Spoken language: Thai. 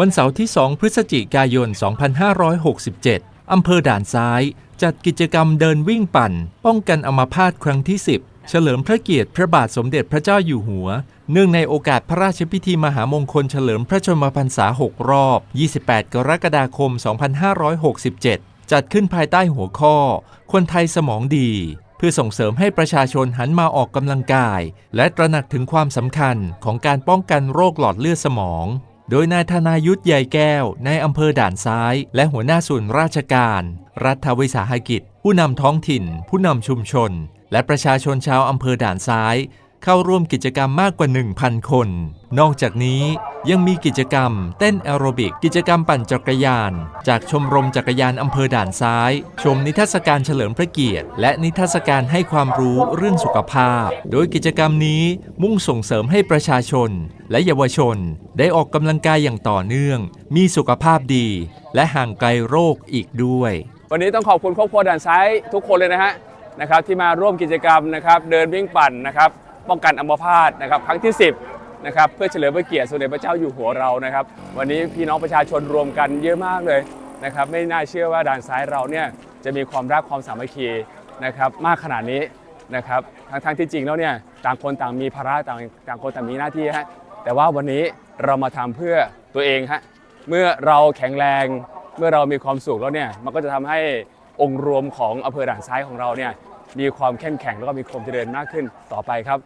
วันเสาร์ที่ 2 พฤศจิกายน 2567 อำเภอด่านซ้าย จัดกิจกรรมเดินวิ่งปั่น ป้องกันอัมาพาตครั้งที่ 10 เฉลิมพระเกียรติพระบาทสมเด็จพระเจ้าอยู่หัว เนื่องในโอกาสพระราชพิธีมหามงคลเฉลิมพระชนมพรรษา 6 รอบ 28 กรกฎาคม 2567 จัดขึ้นภายใต้หัวข้อ คนไทยสมองดีเพื่อส่งเสริมให้ประชาชนหันมาออกกำลังกาย และตระหนักถึงความสำคัญของการป้องกันโรคหลอดเลือดสมอง โดยนายธนายุทธใหญ่แก้ว ในอำเภอด่านซ้าย และหัวหน้าส่วนราชการ รัฐวิสาหกิจ ผู้นำท้องถิ่น ผู้นำชุมชน และประชาชนชาวอำเภอด่านซ้าย เข้าร่วมกิจกรรมมากกว่า 1,000 คน นอกจากนี้ ยังมีกิจกรรม เต้นแอโรบิก กิจกรรมปั่นจักรยาน จากชมรมจักรยานอำเภอด่านซ้าย ชมนิทรรศการเฉลิมพระเกียรติ และนิทรรศการให้ความรู้เรื่องสุขภาพ โดยกิจกรรมนี้มุ่งส่งเสริมให้ประชาชน และเยาวชน ได้ออกกำลังกายอย่างต่อเนื่อง มีสุขภาพดี และห่างไกลโรคอีกด้วย วันนี้ต้องขอบคุณครอบครัวด่านซ้ายทุกคนเลยนะฮะนะครับที่มาร่วมกิจกรรมนะครับเดินวิ่งปั่นนะครับป้องกันอัมพาตนะครับครั้งที่ 10 นะครับเพื่อเฉลิมพระเกียรติสมเด็จพระเจ้าอยู่หัวเรานะครับ วันนี้พี่น้องประชาชนรวมกันเยอะมากเลยนะครับไม่น่าเชื่อว่าด่านซ้ายเราเนี่ยจะมีความรักความสามัคคีนะครับมากขนาดนี้นะครับทั้งทั้งที่จริงแล้วเนี่ยต่างคนต่างมีภาระต่างต่างคนต่างมีหน้าที่ฮะแต่ว่าวันนี้เรามาทำเพื่อตัวเองฮะเมื่อเราแข็งแรงเมื่อเรามีความสุขแล้วเนี่ยมันก็จะทำให้องค์รวมของอำเภอด่านซ้ายของเราเนี่ยมีความเข้มแข็งแล้วก็มีความเจริญมากขึ้นต่อไปครับ